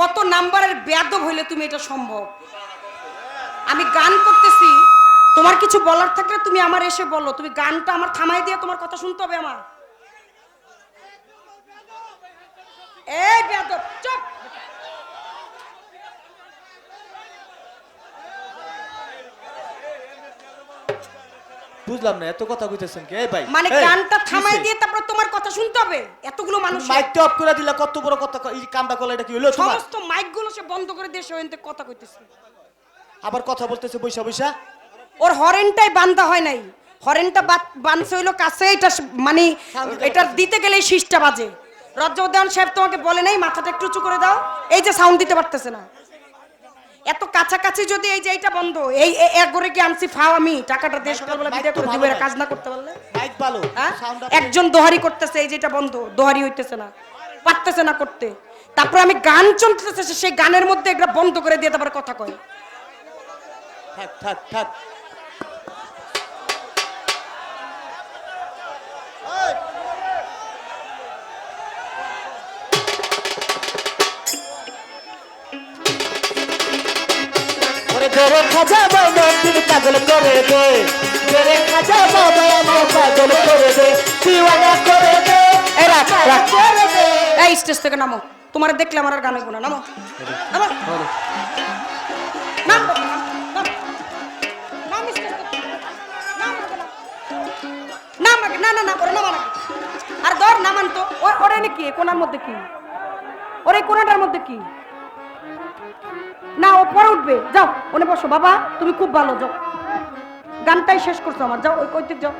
কত নাম্বারের ব্যাধব হইলে তুমি এটা সম্ভব? আমি গান করতেছি, তোমার কিছু বলার থাকলে তুমি আমার এসে বলো। তুমি গানটা আমার থামাই দিয়ে তোমার কথা শুনতে হবে আমার। এই ব্যাধব চুপ! বুঝলাম না এত কথা কইতেছেন কি? ভাই মানে গানটা থামাই দিয়ে তারপর তোমার কথা শুনতে হবে? এতগুলো মানুষ। মাইকটা অফ করে দিলা কত বড় কথা এই কামটা করলে এটা কি হলো তোমার? সমস্ত মাইকগুলো সে বন্ধ করে দিয়ে কথা কইতেছে। আবার কথা বলতেছে বৈশা বৈশা ওর হরেনটাই বান্ধা হয় নাই। হরেনটা বানছে হইল কাছে এটা মানে এটা দিতে গেলেই শীষটা বাজে। রজ্জউদ্দান সাহেব তোমাকে বলে নাই মাথাটা একটু উঁচু করে দাও। এই যে সাউন্ড দিতে পারতেছে না। এত কাছাকাছি যদি এই যে এইটা বন্ধ এই এক করে কি আনছি ফাও আমি টাকাটা দিয়ে সকালবেলা বিদায় করে দিব এরা কাজ না করতে পারলে। মাইক ভালো। হ্যাঁ? একজন দোহারি করতেছে এই যেটা বন্ধ দোহারি হইতেছে না পারতেছে না করতে। তারপর আমি গান চলতেছে সেই গানের মধ্যে একটা বন্ধ করে দিয়ে তারপরে কথা কয়। থাক থাক থাক। ধরে খাজা বাবা তুই পাগল করে দে। ধরে খাজা বাবা আমার পাগল করে দে। দিওয়ানা করে দে রাখ করে দে। এই স্টেজ থেকে নামো। তোমার দেখলে আমার আর গানে গুলো নামো। নামো। নাম নাম, নাম। নাম। নাম। নাম। নাম। না না না ওরে আগে। আর ধর নামান তো ওরে এনে কি? কোনার মধ্যে কি? ওরে কোনাটার মধ্যে কি? না ও পরে উঠবে। যাও ওনে বসো। বাবা তুমি খুব ভালো যাও। গানটাই শেষ করছ আমার। যাও ওই কৈতিক যাও।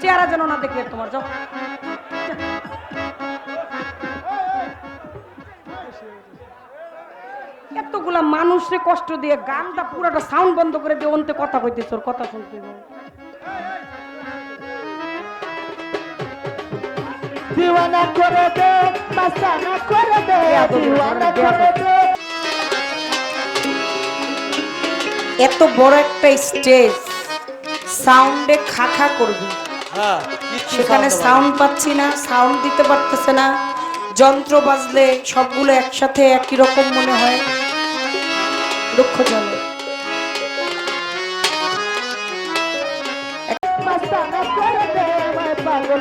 চেহারা যেন না দেখি তোমার যাও। এতগুলা মানুষরে কষ্ট দিয়ে গানটা পুরোটা সাউন্ড বন্ধ করে দিয়ে অন্তে কথা কইতেছ ওর কথা শুনতে। দিওয়ানা করে দে মাস্তানা করে দে দিওয়ানা করে দে। এত বড় একটা স্টেজ সাউন্ডে খাখা করবি। হ্যাঁ সেখানে সাউন্ড পাচ্ছি না সাউন্ড দিতে পারতেছে না। যন্ত্র বাজলে সবগুলো একসাথে একই রকম মনে হয়। দুঃখজনক পাগল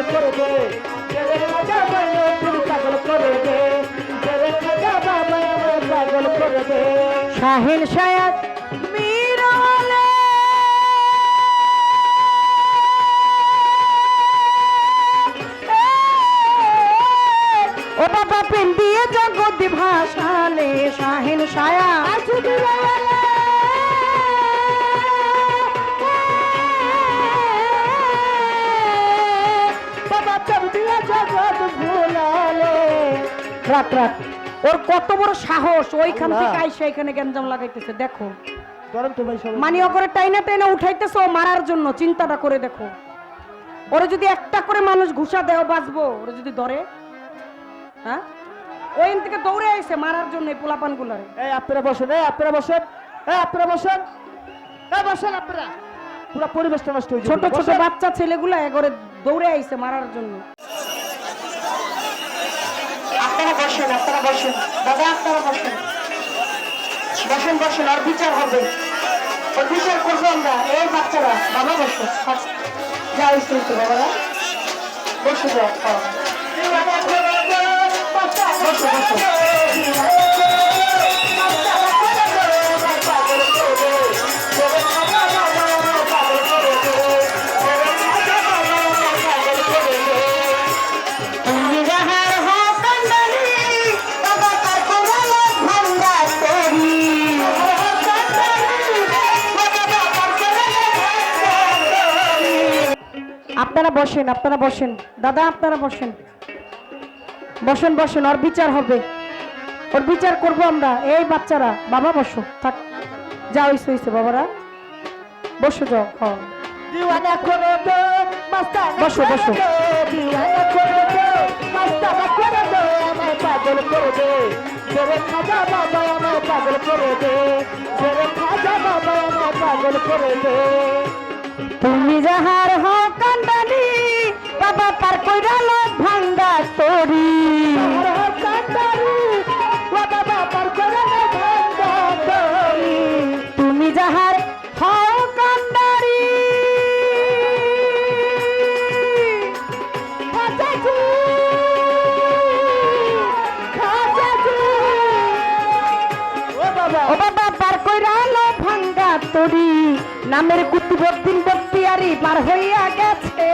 করে দে পাগল করে শায়াত ও বাবা প্রেম দিয়ে জগৎ ভাসালে শাহিন শায়া বাবা তোর দিয়া জগৎ ভুলালে। রাত রাত। ওর কত বড় সাহস ওইখান। থেকে আইসা এখানে গ্যাঞ্জাম লাগাইতেছে দেখো। মানে ওকে টাইনা টাইনা উঠাইতেছে ও মারার জন্য চিন্তাটা করে দেখো। ওরে যদি একটা করে মানুষ ঘুষা দেও বাঁচবো। ওরে যদি ধরে হ্যাঁ? ওইখান থেকে দৌড়ে আইছে মারার জন্য এই পোলাপান গুলারে এই আপনারা বসেন এই আপনারা বসেন এই আপনারা বসেন এই বসেন আপনারা। পুরো পরিবেশটা নষ্ট হয়ে ছোট ছোট বাচ্চা ছেলেগুলা একবারে দৌড়ে আইছে মারার জন্য। আপনারা বসেন আপনারা বসেন। দাদা আপনারা বসেন। বসেন বসেন আর বিচার হবে। ওর বিচার করব আমরা এই বাচ্চারা। বাবা বসো যা হয়েছে হয়েছে বাবারা। বসে যাও আপনারা বসেন আপনারা বসেন। দাদা আপনারা বসেন। বসেন বসেন ওর বিচার হবে। ওর বিচার করব আমরা। এই বাচ্চারা বাবা বসো থাক। যা হইছে হইছে বাবারা। বসো যাও হ্যাঁ বসো, বসো। দে, দিওয়ানা করে দে মাস্তানা করে দে আমায় পাগল করে দে খাজা বাবা আমায় পাগল করে দে খাজা বাবা আমায় পাগল করে দে তুমি যাহার হক কান্দানি বাবা পার কইরা পার হইয়া গেছে।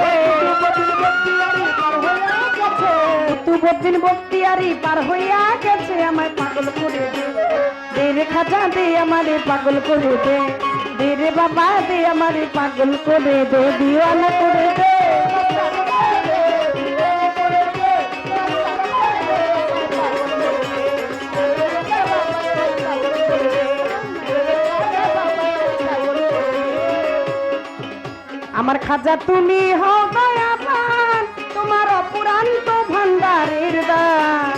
কুতুবদ্দিন বক্তিয়ারি পার হইয়া গেছে, আমায় পাগল করে দে। রে খাজা দে, আমারে পাগল করে দে। দে রে বাবা দে, আমারে পাগল করে দে। দিওয়ানা আমার খাজা তুমি হও দয়াবান তোমার অপুরান্ত ভান্ডারের দান।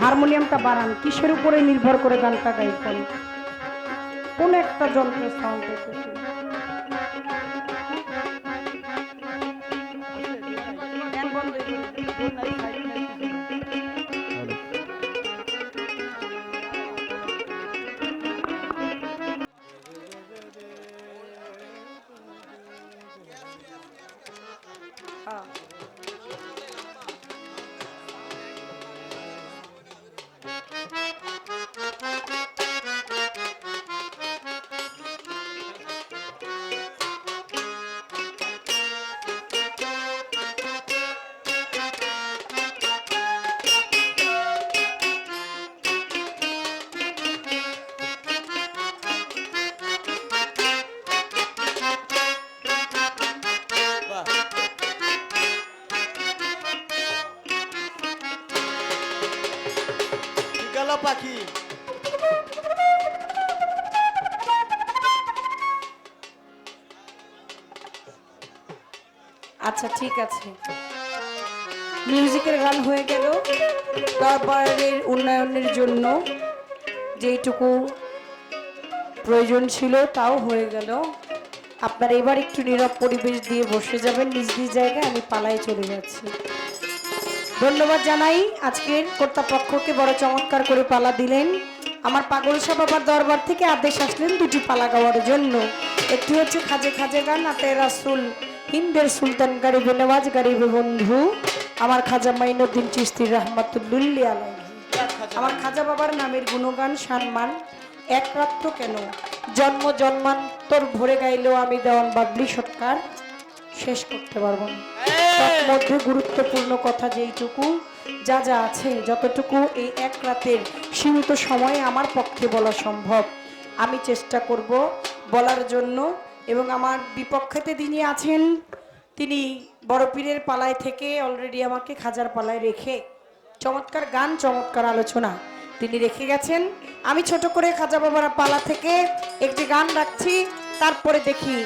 হারমোনিয়ামটা বাড়ান, কিসের উপরে নির্ভর করে গানটা গাইছেন কোন একটা যন্ত্রের সাউন্ড আচ্ছা ঠিক আছে। মিউজিকের গান হয়ে গেল। দরবারের উন্নয়নের জন্য যেইটুকু প্রয়োজন ছিল তাও হয়ে গেল। আপনার এবার একটু নীরব পরিবেশ দিয়ে বসে যাবেন। নিজ নিজ জায়গায় আমি পালায় চলে যাচ্ছি। ধন্যবাদ জানাই আজকের কর্তাপক্ষকে বড় চমৎকার করে পালা দিলেন। আমার পাগল পাগলসা বাবার দরবার থেকে আদেশ আসলেন দুটি পালা গাওয়ার জন্য। একটি হচ্ছে খাজে খাজে গান আতে রাসুল। হিন্দের সুলতান গারিবে, নেওয়াজ গারিবে বন্ধু, আমার খাজা মাইনুদ্দিন চিস্তি রহমাতুল্লি আলাই আমার খাজা বাবার নামের গুণগান, সম্মান, এক রাত্র কেন? জন্ম জন্মান্তর ভরে গাইলেও আমি দেওয়ান বাবলি সৎকার শেষ করতে পারব না। তার মধ্যে গুরুত্বপূর্ণ কথা যেইটুকু, যা যা আছে, যতটুকু এই এক রাতের সীমিত সময়ে আমার পক্ষে বলা সম্ভব, আমি চেষ্টা করব বলার জন্য এবং আমার বিপক্ষেতে তিনি আছেন, তিনি বড় পীরের পালায় থেকে অলরেডি আমাকে খাজার পালায় রেখে চমৎকার গান, চমৎকার আলোচনা তিনি রেখে গেছেন। আমি ছোট করে খাজা বাবার পালা থেকে একটি গান রাখছি, তারপরে দেখি